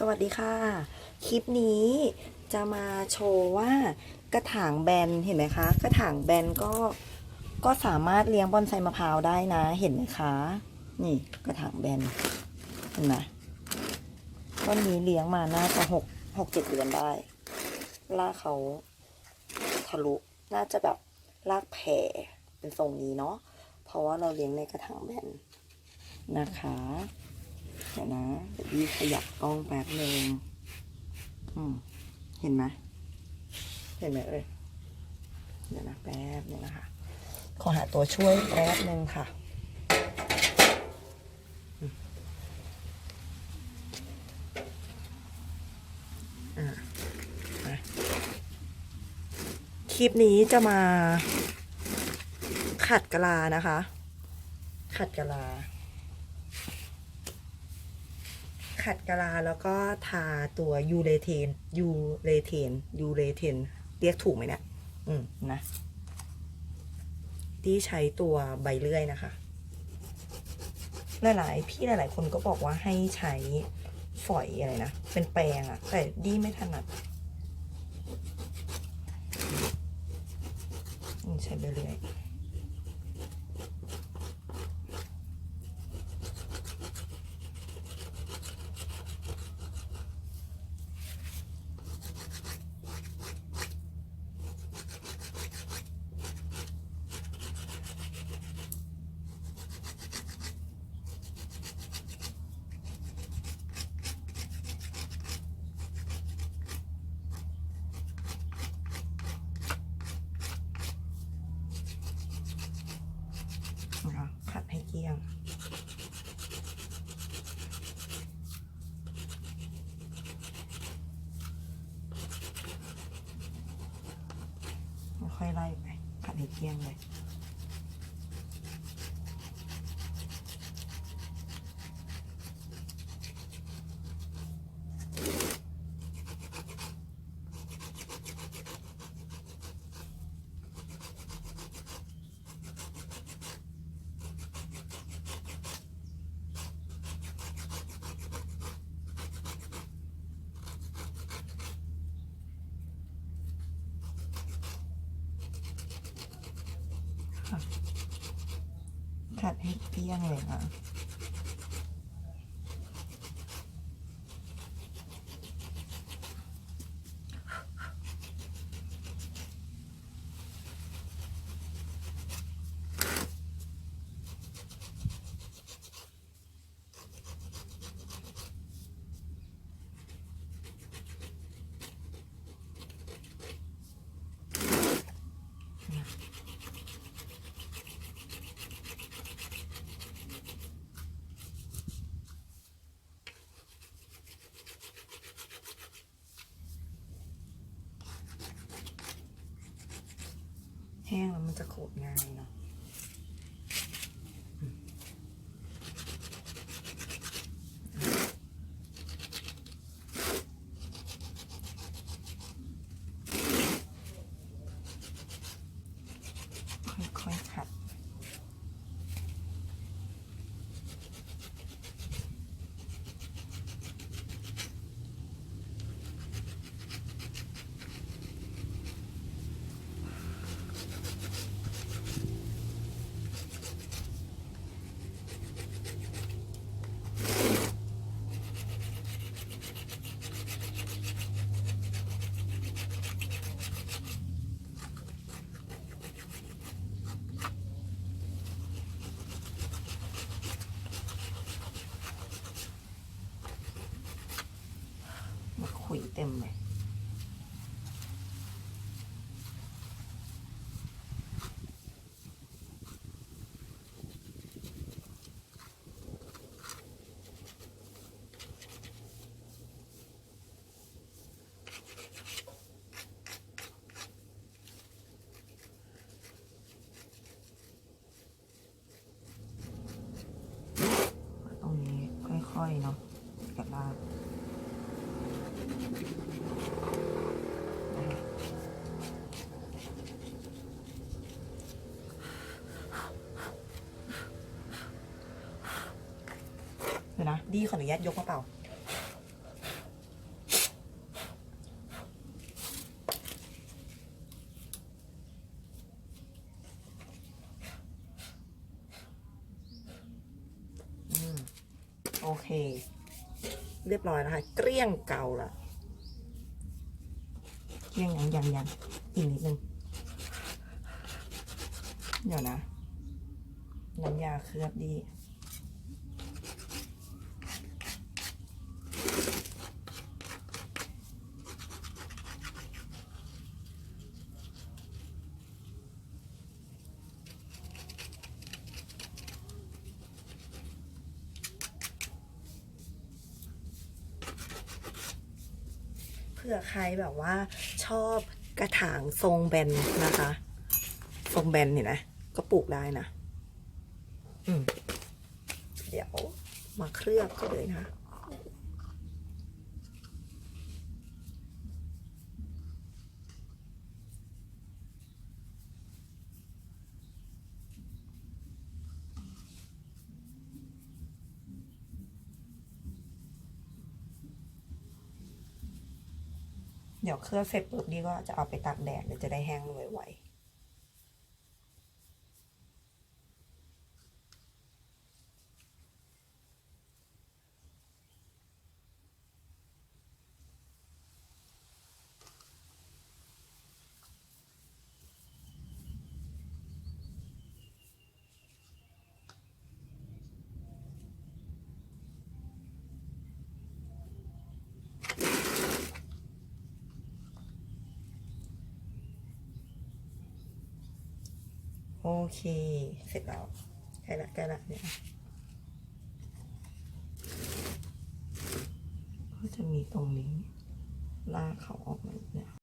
สวัสดีค่ะ คลิปนี้จะมาโชว์ว่ากระถางแบนเห็นไหมคะ กระถางแบนก็ก็สามารถเลี้ยงบอนไซมะพร้าวได้นะ เห็นไหมคะ นี่กระถางแบนเห็นไหมต้นนี้เลี้ยงมาน่าจะหกหกเจ็ดเดือนได้รากเขาทะลุน่าจะแบบรากแผ่เป็นทรงนี้เนาะเพราะว่าเราเลี้ยงในกระถางแบนนะคะ นะเดี๋ยวพี่ขยับกล้องแป๊บหนึ่งเห็นไหมเห็นไหมเอ่ยเดี๋ยวนะแป๊บหนึงนะคะ ขอหาตัวช่วยแป๊บหนึ่งค่ะคลิปนี้จะมาขัดกะลานะคะ ขัดกะลา ขัดกะลาแล้วก็ทาตัวยูเรเทนยูเรเทนยูเรเทนเรียกถูกไหมเนี่ยอืมนะที่ใช้ตัวใบเลื่อยนะคะหลายๆพี่หลายๆคนก็บอกว่าให้ใช้ฝอยอะไรนะ เป็นแปรงอะแต่ดีไม่ถนัดอืมใช้ใบเลื่อย นะคะขัดให้เกลี้ ยง ค่อยไล่ไปขัดให้เกี้ยงเลยัดให้เกลี้ยงเลยนะ แห้งแล้วมันจะขูดง่ายเนาะอืมค่อยๆขัด มาขุ นะ ดีขออนุญาตยกกระเป๋าโอเค เรียบร้อยนะคะ เกลี้ยงเก่าละเกลี้ยงยังยังยังอีกนิดนึง เดี๋ยวนะ น้ำยาเคลือบดี ผื่อใครแบบว่าชอบกระถางทรงแบนนะคะ ทรงแบนเนี่ยนะ ก็ปลูกได้นะ อืม เดี๋ยวมาเคลือบก็เลยนะ เดี๋ยวเคลือบเสร็จปุ๊บนี่ก็จะเอาไปตากแดดเดี๋ยวจะได้แห้งไวๆ โอเค เสร็จแล้วใกล้ละใกล้ละเนี่ยก็จะมีตรงนี้ลากเขาออกมาเนี่ย